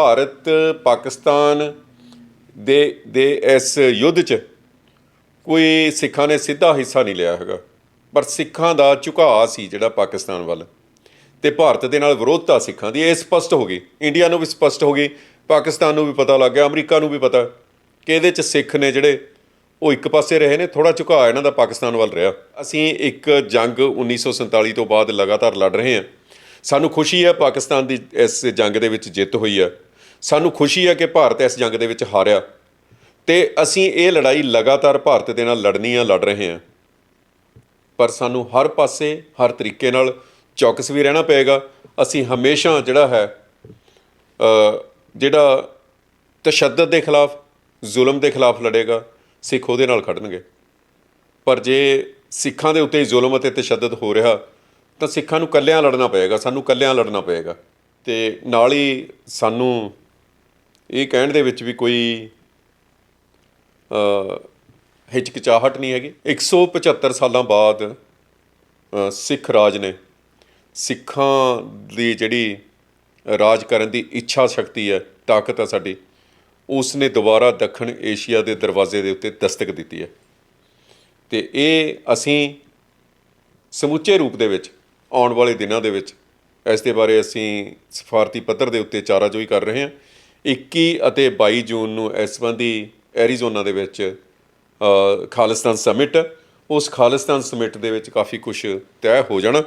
ਭਾਰਤ ਪਾਕਿਸਤਾਨ ਦੇ ਦੇ ਇਸ ਯੁੱਧ 'ਚ ਕੋਈ ਸਿੱਖਾਂ ਨੇ ਸਿੱਧਾ ਹਿੱਸਾ ਨਹੀਂ ਲਿਆ ਹੈਗਾ। ਪਰ ਸਿੱਖਾਂ ਦਾ ਝੁਕਾਅ ਸੀ ਜਿਹੜਾ ਪਾਕਿਸਤਾਨ ਵੱਲ। ਤੇ ਭਾਰਤ ਦੇ ਨਾਲ ਵਿਰੋਧਤਾ ਸਿੱਖਾਂ ਦੀ, ਇਹ ਸਪਸ਼ਟ ਹੋ ਗਈ। ਇੰਡੀਆ ਨੂੰ ਵੀ ਸਪਸ਼ਟ ਹੋ ਗਈ, ਪਾਕਿਸਤਾਨ ਨੂੰ ਵੀ ਪਤਾ ਲੱਗ ਗਿਆ, ਅਮਰੀਕਾ ਨੂੰ ਵੀ ਪਤਾ। ਕਿ ਇਹਦੇ 'ਚ ਸਿੱਖ ਨੇ ਜਿਹੜੇ, ਉਹ ਇੱਕ ਪਾਸੇ ਰਹੇ ਨੇ ਥੋੜਾ ਝੁਕਾਅ ਇਹਨਾਂ ਦਾ ਪਾਕਿਸਤਾਨ ਵੱਲ ਰਿਹਾ। ਅਸੀਂ ਇੱਕ ਜੰਗ 1947 ਤੋਂ ਬਾਅਦ ਲਗਾਤਾਰ ਲੜ ਰਹੇ ਹਾਂ। ਸਾਨੂੰ ਖੁਸ਼ੀ ਹੈ, ਪਾਕਿਸਤਾਨ ਦੀ ਇਸ ਜੰਗ ਦੇ ਵਿੱਚ ਜਿੱਤ ਹੋਈ ਹੈ। ਸਾਨੂੰ ਖੁਸ਼ੀ ਹੈ ਕਿ ਭਾਰਤ ਇਸ ਜੰਗ ਦੇ ਵਿੱਚ ਹਾਰਿਆ ਤੇ ਅਸੀਂ ਇਹ ਲੜਾਈ ਲਗਾਤਾਰ ਭਾਰਤ ਦੇ ਨਾਲ ਲੜਨੀ ਆ ਲੜ ਰਹੇ ਹਾਂ। ਪਰ ਸਾਨੂੰ ਹਰ ਪਾਸੇ, ਹਰ ਤਰੀਕੇ ਨਾਲ ਚੌਕਸ ਵੀ ਰਹਿਣਾ ਪਏਗਾ। ਅਸੀਂ ਹਮੇਸ਼ਾ ਜਿਹੜਾ ਹੈ ਜਿਹੜਾ ਤਸ਼ੱਦਦ ਦੇ ਖਿਲਾਫ, ਜ਼ੁਲਮ ਦੇ ਖਿਲਾਫ ਲੜੇਗਾ, ਸਿੱਖ ਉਹਦੇ ਨਾਲ ਖੜਨਗੇ। ਪਰ ਜੇ ਸਿੱਖਾਂ ਦੇ ਉੱਤੇ ਜ਼ੁਲਮ ਅਤੇ ਤਸ਼ੱਦਦ ਹੋ ਰਿਹਾ, ਤਾਂ ਸਿੱਖਾਂ ਨੂੰ ਕੱਲਿਆਂ ਲੜਨਾ ਪਏਗਾ, ਸਾਨੂੰ ਕੱਲਿਆਂ ਲੜਨਾ ਪਏਗਾ। ਤੇ ਨਾਲ ਹੀ ਸਾਨੂੰ ਇਹ ਕਹਿਣ ਦੇ ਵਿੱਚ ਵੀ ਕੋਈ ਹਿਚਕਿਚਾਹਟ ਨਹੀਂ ਹੈਗੀ। 175 ਸਾਲਾਂ ਬਾਅਦ ਸਿੱਖ ਰਾਜ ਨੇ ਸਿੱਖਾਂ ਦੀ ਜਿਹੜੀ ਰਾਜ ਕਰਨ ਦੀ ਇੱਛਾ ਸ਼ਕਤੀ ਹੈ, ਤਾਕਤ ਹੈ ਸਾਡੀ ਉਸ ਨੇ ਦੁਬਾਰਾ ਦੱਖਣ ਏਸ਼ੀਆ ਦੇ ਦਰਵਾਜ਼ੇ ਦੇ ਉੱਤੇ ਦਸਤਕ ਦਿੱਤੀ ਹੈ। ਤੇ ਇਹ ਅਸੀਂ ਸਮੁੱਚੇ ਰੂਪ ਦੇ ਵਿੱਚ ਆਉਣ ਵਾਲੇ ਦਿਨਾਂ ਦੇ ਵਿੱਚ, ਇਸ ਦੇ ਬਾਰੇ ਅਸੀਂ ਸਫਾਰਤੀ ਪੱਧਰ ਦੇ ਉੱਤੇ ਚਾਰਾਜੋਈ ਕਰ ਰਹੇ ਹਾਂ। 21 ਅਤੇ 22 ਜੂਨ ਨੂੰ ਇਸ ਸੰਬੰਧੀ ਐਰੀਜ਼ੋਨਾ ਦੇ ਵਿੱਚ ਖਾਲਿਸਤਾਨ ਸਮਿਟ ਉਸ ਖਾਲਿਸਤਾਨ ਸਮਿਟ ਦੇ ਵਿੱਚ ਕਾਫੀ ਕੁਝ ਤੈਅ ਹੋ ਜਾਣਾ।